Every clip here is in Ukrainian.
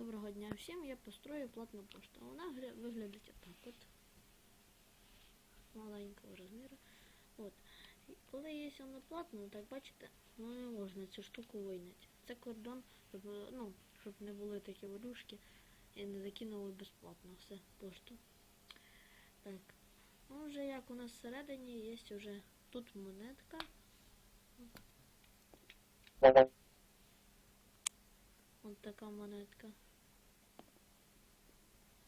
Доброго дня всім, я построю платну пошту. Вона виглядить отак от. Маленького розміру. От. Коли є вона платна, так бачите, ну не можна цю штуку вийняти. Це кордон, щоб, ну, щоб не були такі волюшки і не закинули безплатно все пошту. Так. Ну вже як у нас всередині є вже тут монетка. Ось така монетка.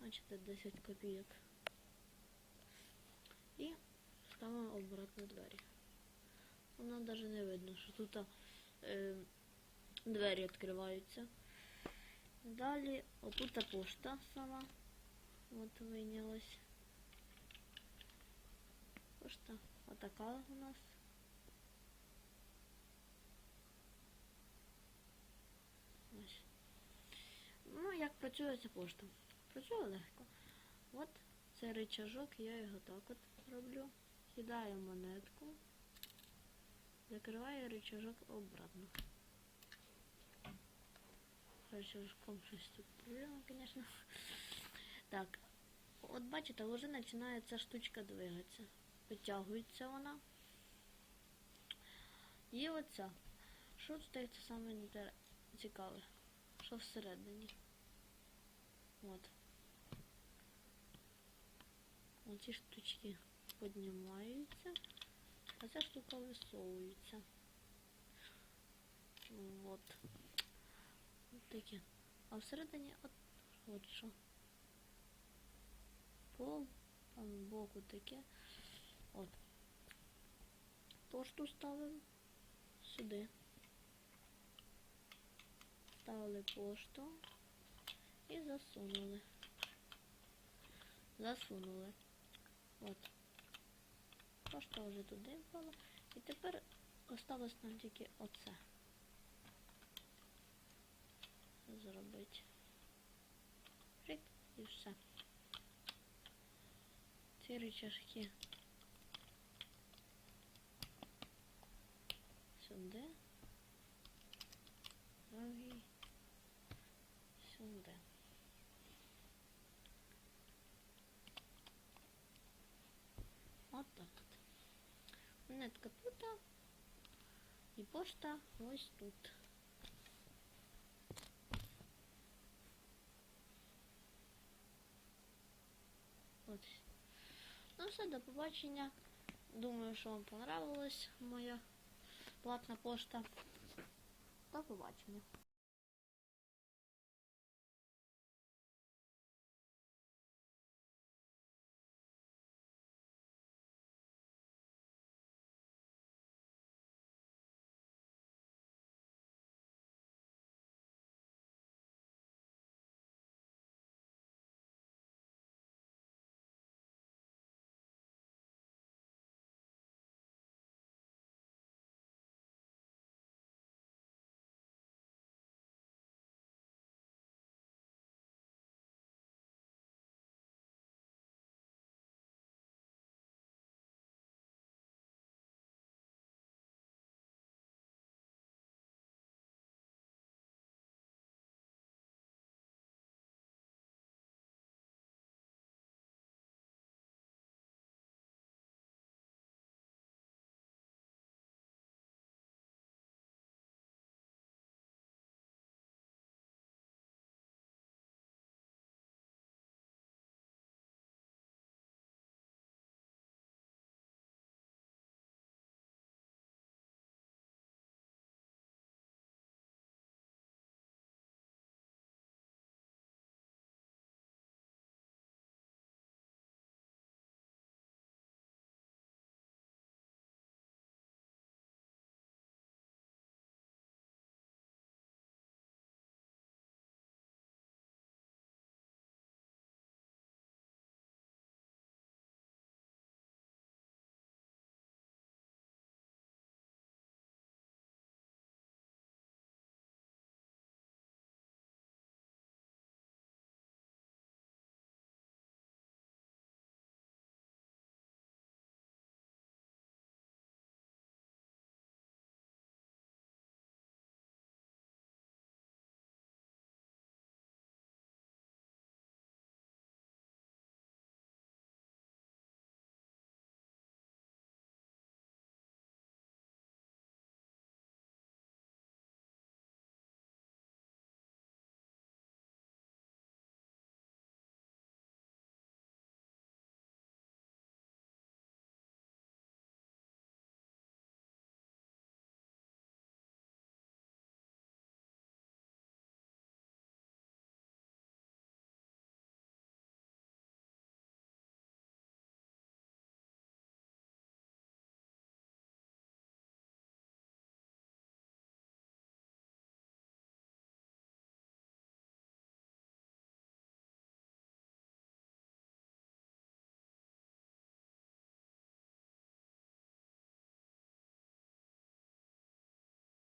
Бачите, 10 копійок. І ставимо обратно двері. Воно навіть не видно, що тут е, двері відкриваються. Далі отут пошта сама. От вийнялась. Пошта отака у нас. Ось. Ну, як працює ця пошта? Працює легко. От це рычажок, я його так от роблю. Кидаю монетку. Закриваю рычажок обратно. Рычажком щось тут проблема, звісно. Так. От бачите, вже починає ця штучка двигатися. Витягується вона. І оця. Що тут це саме інтер- цікаве? Що всередині? От. Оці штучки піднімаються, а ця штука висовується. Вот. От таке. А всередині от, от що. Пол, там збоку таке. От. Пошту ставимо сюди. Ставили пошту і засунули. Засунули. От. Пошта вже туди впала. І тепер осталось нам тільки оце. Зробити. Рик і все. Ці рычажки От так от. Монетка тут, і пошта ось тут. От. Ну все, до побачення. Думаю, що вам понравилась моя платна пошта. До побачення.